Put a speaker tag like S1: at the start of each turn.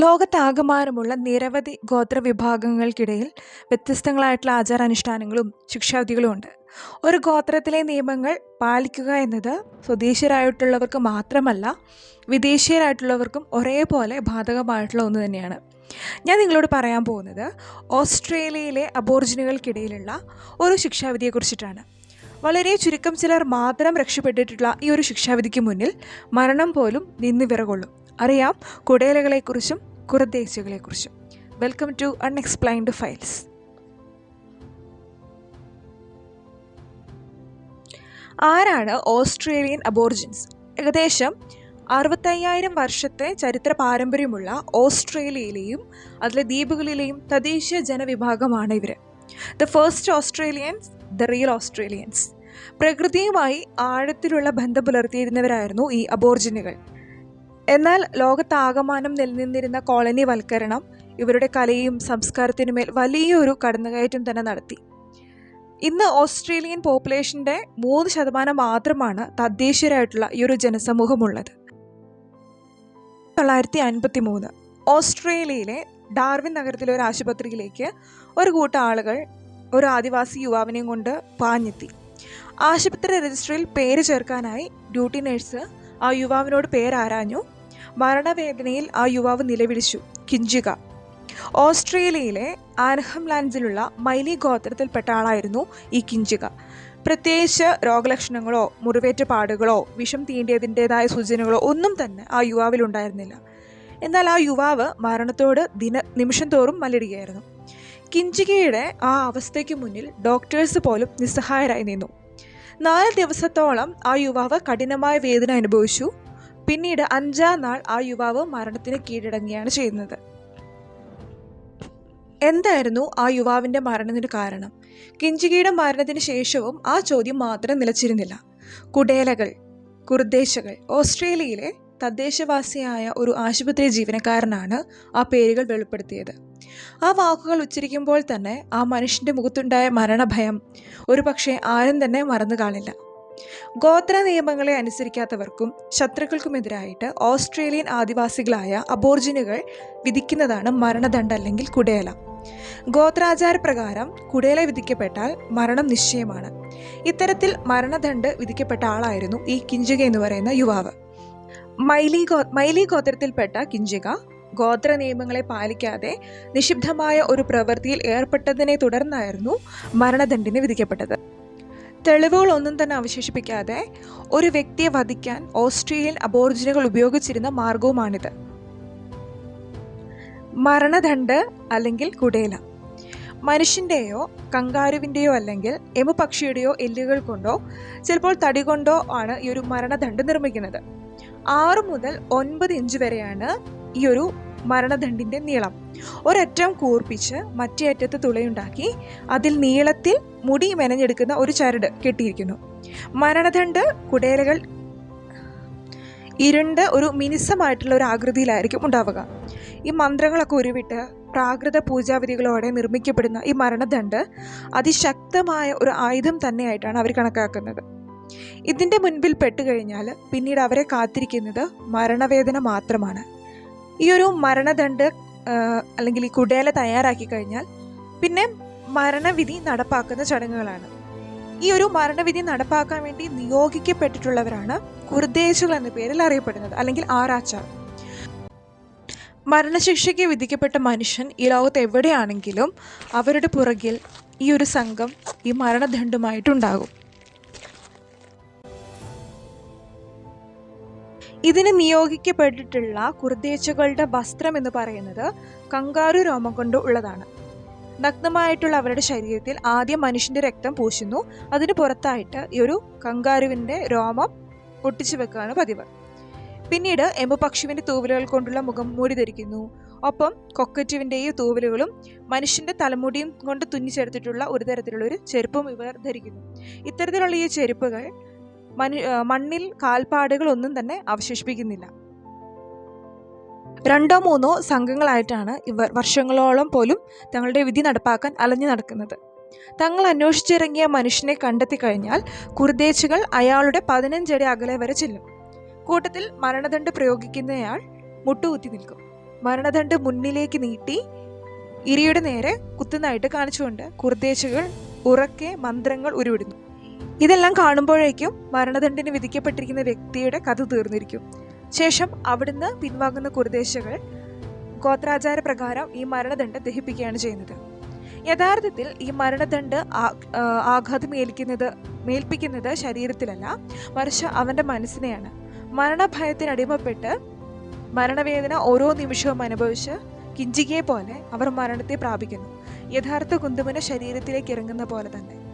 S1: ലോകത്താകമാനമുള്ള നിരവധി ഗോത്രവിഭാഗങ്ങൾക്കിടയിൽ വ്യത്യസ്തങ്ങളായിട്ടുള്ള ആചാരാനുഷ്ഠാനങ്ങളും ശിക്ഷാവിധികളും ഉണ്ട് ഒരു ഗോത്രത്തിലെ നിയമങ്ങൾ പാലിക്കുക എന്നത് സ്വദേശീയരായിട്ടുള്ളവർക്ക് മാത്രമല്ല വിദേശീയരായിട്ടുള്ളവർക്കും ഒരേപോലെ ബാധകമായിട്ടുള്ള ഒന്ന് തന്നെയാണ്. ഞാൻ നിങ്ങളോട് പറയാൻ പോകുന്നത് ഓസ്ട്രേലിയയിലെ അബോർജിനുകൾക്കിടയിലുള്ള ഒരു ശിക്ഷാവിധിയെക്കുറിച്ചിട്ടാണ്. വളരെ ചുരുക്കം ചിലർ മാത്രം രക്ഷപ്പെട്ടിട്ടുള്ള ഈ ഒരു ശിക്ഷാവിധിക്ക് മുന്നിൽ മരണം പോലും നിന്ന് വിറകൊള്ളും അറിയാം. കുടേലകളെക്കുറിച്ചും കുറദേശികളെക്കുറിച്ചും വെൽക്കം ടു അൺഎക്സ്പ്ലൈൻഡ് ഫയൽസ് ആരാണ് ഓസ്ട്രേലിയൻ അബോർജിൻസ്? ഏകദേശം അറുപത്തയ്യായിരം വർഷത്തെ ചരിത്ര പാരമ്പര്യമുള്ള ഓസ്ട്രേലിയയിലെയും അതിലെ ദ്വീപുകളിലെയും തദ്ദേശീയ ജനവിഭാഗമാണ് ഇവർ the first Australians the real Australians പ്രകൃതിയുമായി ആഴത്തിലുള്ള ബന്ധം പുലർത്തിയിരുന്നവരായിരുന്നു ഈ അബോർജിനുകൾ. എന്നാൽ ലോകത്താകമാനം നിലനിന്നിരുന്ന കോളനി വൽക്കരണം ഇവരുടെ കലയും സംസ്കാരത്തിനുമേൽ വലിയൊരു കടന്നുകയറ്റം തന്നെ നടത്തി. ഇന്ന് ഓസ്ട്രേലിയൻ പോപ്പുലേഷന്റെ മൂന്ന് ശതമാനം മാത്രമാണ് തദ്ദേശീയരായിട്ടുള്ള ഈ ഒരു ജനസമൂഹമുള്ളത്. തൊള്ളായിരത്തി അൻപത്തി മൂന്ന് ഓസ്ട്രേലിയയിലെ ഡാർവിൻ നഗരത്തിലെ ഒരു ആശുപത്രിയിലേക്ക് ഒരു കൂട്ടം ആളുകൾ ഒരു ആദിവാസി യുവാവിനെയും കൊണ്ട് പാഞ്ഞെത്തി. ആശുപത്രി രജിസ്റ്ററിൽ പേര് ചേർക്കാനായി ഡ്യൂട്ടി നഴ്സ് ആ യുവാവിനോട് പേരാരാഞ്ഞു. മരണവേദനയിൽ ആ യുവാവ് നിലവിളിച്ചു കിഞ്ചിക. ഓസ്ട്രേലിയയിലെ ആൻഹം ലാൻഡ്സിലുള്ള മൈലി ഗോത്രത്തിൽപ്പെട്ട ആളായിരുന്നു ഈ കിഞ്ചിക. പ്രത്യേകിച്ച് രോഗലക്ഷണങ്ങളോ മുറിവേറ്റ പാടുകളോ വിഷം തീണ്ടിയതിന്റെതായ സൂചനകളോ ഒന്നും തന്നെ ആ യുവാവിൽ ഉണ്ടായിരുന്നില്ല. എന്നാൽ ആ യുവാവ് മരണത്തോട് ദിന നിമിഷം തോറും മല്ലിടുകയായിരുന്നു. കിഞ്ചികയുടെ ആ അവസ്ഥയ്ക്ക് മുന്നിൽ ഡോക്ടേഴ്സ് പോലും നിസ്സഹായരായി നിന്നു. നാല് ദിവസത്തോളം ആ യുവാവ് കഠിനമായ വേദന അനുഭവിച്ചു. പിന്നീട് അഞ്ചാം നാൾ ആ യുവാവ് മരണത്തിന് കീഴടങ്ങുകയാണ് ചെയ്യുന്നത്. എന്തായിരുന്നു ആ യുവാവിന്റെ മരണത്തിന് കാരണം? കിഞ്ചികയുടെ മരണത്തിന് ശേഷവും ആ ചോദ്യം മാത്രം നിലച്ചിരുന്നില്ല. കുടേലകൾ കുർദേശകൾ ഓസ്ട്രേലിയയിലെ തദ്ദേശവാസിയായ ഒരു ആശുപത്രി ജീവനക്കാരനാണ് ആ പേരുകൾ വെളിപ്പെടുത്തിയത്. ആ വാക്കുകൾ ഉച്ചരിക്കുമ്പോൾ തന്നെ ആ മനുഷ്യന്റെ മുഖത്തുണ്ടായ മരണഭയം ഒരു പക്ഷേ ആരും തന്നെ മറന്നു കാണില്ല ഗോത്ര നിയമങ്ങളെ അനുസരിക്കാത്തവർക്കും ശത്രുക്കൾക്കുമെതിരായിട്ട് ഓസ്ട്രേലിയൻ ആദിവാസികളായ അബോർജിനുകൾ വിധിക്കുന്നതാണ് മരണദണ്ഡ അല്ലെങ്കിൽ കുടേല ഗോത്രാചാരപ്രകാരം കുടേല വിധിക്കപ്പെട്ടാൽ മരണം നിശ്ചയമാണ്. ഇത്തരത്തിൽ മരണദണ്ഡ് വിധിക്കപ്പെട്ട ആളായിരുന്നു ഈ കിഞ്ചിക എന്ന് പറയുന്ന യുവാവ്. മൈലി ഗോ മൈലി ഗോത്രത്തിൽപ്പെട്ട കിഞ്ചിക ഗോത്ര നിയമങ്ങളെ പാലിക്കാതെ നിഷിബ്ധമായ ഒരു പ്രവൃത്തിയിൽ ഏർപ്പെട്ടതിനെ തുടർന്നായിരുന്നു മരണദണ്ഡിന് വിധിക്കപ്പെട്ടത്. തെളിവുകളൊന്നും തന്നെ അവശേഷിപ്പിക്കാതെ ഒരു വ്യക്തിയെ വധിക്കാൻ ഓസ്ട്രേലിയൻ അബോർജിനുകൾ ഉപയോഗിച്ചിരുന്ന മാർഗവുമാണിത്. മരണദണ്ഡ് അല്ലെങ്കിൽ കുടേല. മനുഷ്യന്റെയോ കങ്കാരുവിന്റെയോ അല്ലെങ്കിൽ എമു എമുപക്ഷിയുടെയോ എല്ലുകൾ കൊണ്ടോ ചിലപ്പോൾ തടി കൊണ്ടോ ആണ് ഈ ഒരു മരണദണ്ഡ് നിർമ്മിക്കുന്നത്. ആറ് മുതൽ ഒൻപത് ഇഞ്ച് വരെയാണ് ഈ ഒരു മരണദണ്ഡിന്റെ നീളം. ഒരറ്റം കൂർപ്പിച്ച് മറ്റേ അറ്റത്ത് തുളയുണ്ടാക്കി അതിൽ നീളത്തിൽ മുടി മെനഞ്ഞെടുക്കുന്ന ഒരു ചരട് കെട്ടിയിരിക്കുന്നു. മരണദണ്ഡ് കുടേലകൾ ഇരുണ്ട് ഒരു മിനുസമായിട്ടുള്ള ഒരു ആകൃതിയിലായിരിക്കും ഉണ്ടാവുക. ഈ മന്ത്രങ്ങളൊക്കെ ഉരുവിട്ട് പ്രാകൃത പൂജാവിധികളോടെ നിർമ്മിക്കപ്പെടുന്ന ഈ മരണദണ്ഡ് അതിശക്തമായ ഒരു ആയുധം തന്നെയായിട്ടാണ് അവർ കണക്കാക്കുന്നത്. ഇതിന്റെ മുൻപിൽ പെട്ടുകഴിഞ്ഞാൽ പിന്നീട് അവരെ കാത്തിരിക്കുന്നത് മരണവേദന മാത്രമാണ്. ഈ ഒരു മരണദണ്ഡ് അല്ലെങ്കിൽ ഈ കുടേല തയ്യാറാക്കി കഴിഞ്ഞാൽ പിന്നെ മരണവിധി നടപ്പാക്കുന്ന ചടങ്ങുകളാണ്. ഈ ഒരു മരണവിധി നടപ്പാക്കാൻ വേണ്ടി നിയോഗിക്കപ്പെട്ടിട്ടുള്ളവരാണ് കുർദേശുകൾ എന്ന പേരിൽ അറിയപ്പെടുന്നത് അല്ലെങ്കിൽ ആരാച്ചാർ. മരണശിക്ഷയ്ക്ക് വിധിക്കപ്പെട്ട മനുഷ്യൻ ഈ ലോകത്ത് എവിടെയാണെങ്കിലും അവരുടെ പുറകിൽ ഈ ഒരു സംഘം ഈ മരണദണ്ഡുമായിട്ടുണ്ടാകും. ഇതിന് നിയോഗിക്കപ്പെട്ടിട്ടുള്ള കുർദേശകളുടെ വസ്ത്രം എന്ന് പറയുന്നത് കങ്കാരു രോമം കൊണ്ട് ഉള്ളതാണ്. നഗ്നമായിട്ടുള്ള അവരുടെ ശരീരത്തിൽ ആദ്യം മനുഷ്യന്റെ രക്തം പൂശുന്നു. അതിന് പുറത്തായിട്ട് ഈ ഒരു കങ്കാരുവിന്റെ രോമം ഒട്ടിച്ചു വെക്കുകയാണ് പതിവ്. പിന്നീട് എമ്പുപക്ഷുവിന്റെ തൂവലുകൾ കൊണ്ടുള്ള മുഖം മൂടി ധരിക്കുന്നു. ഒപ്പം കൊക്കറ്റുവിന്റെയും തൂവലുകളും മനുഷ്യന്റെ തലമുടിയും കൊണ്ട് തുന്നിച്ചെടുത്തിട്ടുള്ള ഒരു തരത്തിലുള്ള ഒരു ചെരുപ്പും ഇവർ ധരിക്കുന്നു. ഇത്തരത്തിലുള്ള ഈ ചെരുപ്പുകൾ മനു മണ്ണിൽ കാൽപ്പാടുകളൊന്നും തന്നെ അവശേഷിപ്പിക്കുന്നില്ല. രണ്ടോ മൂന്നോ സംഘങ്ങളായിട്ടാണ് ഇവർ വർഷങ്ങളോളം പോലും തങ്ങളുടെ വിധി നടപ്പാക്കാൻ അലഞ്ഞു നടക്കുന്നത്. തങ്ങൾ അന്വേഷിച്ചിറങ്ങിയ മനുഷ്യനെ കണ്ടെത്തി കഴിഞ്ഞാൽ കുർദേശികൾ അയാളുടെ പതിനഞ്ചടി അകലെ വരെ ചെല്ലും. കൂട്ടത്തിൽ മരണദണ്ഡ് പ്രയോഗിക്കുന്നയാൾ മുട്ടുകുത്തി നിൽക്കും. മരണദണ്ഡ് മുന്നിലേക്ക് നീട്ടി ഇരിയുടെ നേരെ കുത്തുന്നതായിട്ട് കാണിച്ചുകൊണ്ട് കുർദേശികൾ ഉറക്കെ മന്ത്രങ്ങൾ ഉരുവിടുന്നു. ഇതെല്ലാം കാണുമ്പോഴേക്കും മരണദണ്ഡിന് വിധിക്കപ്പെട്ടിരിക്കുന്ന വ്യക്തിയുടെ കഥ തീർന്നിരിക്കും. ശേഷം അവിടുന്ന് പിൻവാങ്ങുന്ന കുർദേശകൾ ഗോത്രാചാര പ്രകാരം ഈ മരണദണ്ഡ് ദഹിപ്പിക്കുകയാണ് ചെയ്യുന്നത്. യഥാർത്ഥത്തിൽ ഈ മരണദണ്ഡ് ആഘാതം ഏൽക്കുന്നത് മേൽപ്പിക്കുന്നത് ശരീരത്തിലല്ല മറിച്ച് അവന്റെ മനസ്സിനെയാണ്. മരണഭയത്തിനടിമപ്പെട്ട് മരണവേദന ഓരോ നിമിഷവും അനുഭവിച്ച് കിഞ്ചികയെ പോലെ അവർ മരണത്തെ പ്രാപിക്കുന്നു. യഥാർത്ഥ കുന്തുമന ശരീരത്തിലേക്ക് ഇറങ്ങുന്ന പോലെ തന്നെ.